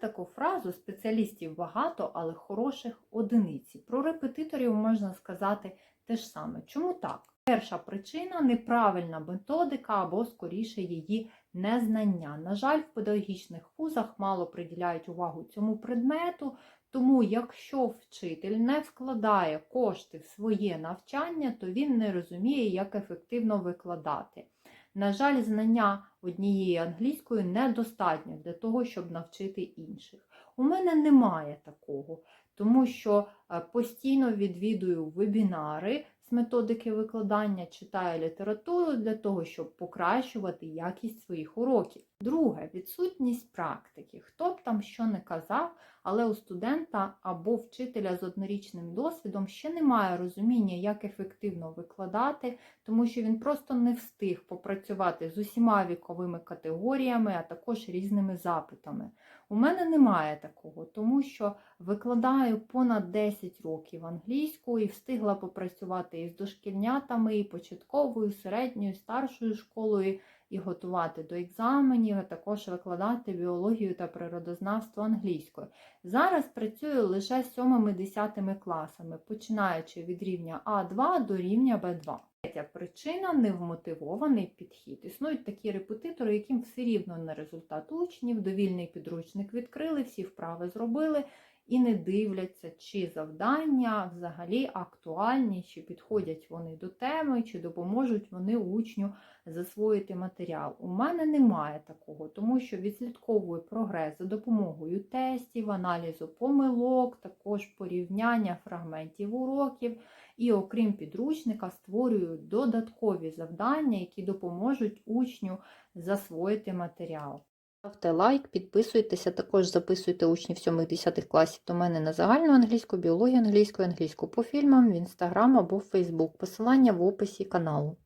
таку фразу спеціалістів багато, але хороших одиниці. Про репетиторів можна сказати те ж саме. Чому так? Перша причина неправильна методика або скоріше її незнання. На жаль, в педагогічних вузах мало приділяють увагу цьому предмету, тому якщо вчитель не вкладає кошти в своє навчання, то він не розуміє, як ефективно викладати. На жаль, знання однієї англійської недостатньо для того, щоб навчити інших. У мене немає такого, тому що е, постійно відвідую вебінари з методики викладання, читаю літературу для того, щоб покращувати якість своїх уроків. Друге відсутність практики. Хто б там що не казав, але у студента або вчителя з однорічним досвідом ще немає розуміння, як ефективно викладати, тому що він просто не встиг попрацювати з усіма віковими категоріями, а також різними запитами. У мене немає такого, тому що викладаю понад 10 років англійську і встигла попрацювати із дошкільнятами, і початковою, середньою, старшою школою, і готувати до екзаменів, а також викладати біологію та природознавство англійською. Зараз працюю лише з 7-10 класами, починаючи від рівня А2 до рівня Б2. Третя причина невмотивований підхід. Існують такі репетитори, яким все рівно на результат учнів, довільний підручник відкрили, всі вправи зробили і не дивляться, чи завдання взагалі актуальні, чи підходять вони до теми, чи допоможуть вони учню засвоїти матеріал. У мене немає такого, тому що відслідковую прогрес за допомогою тестів, аналізу помилок, також порівняння фрагментів уроків. І, окрім підручника, створюю додаткові завдання, які допоможуть учню засвоїти матеріал. Ставте лайк, підписуйтеся, також записуйте учнів 7-10 класів до мене на загальну англійську, біологію англійську, англійську по фільмам, в інстаграм або в Фейсбук. Посилання в описі каналу.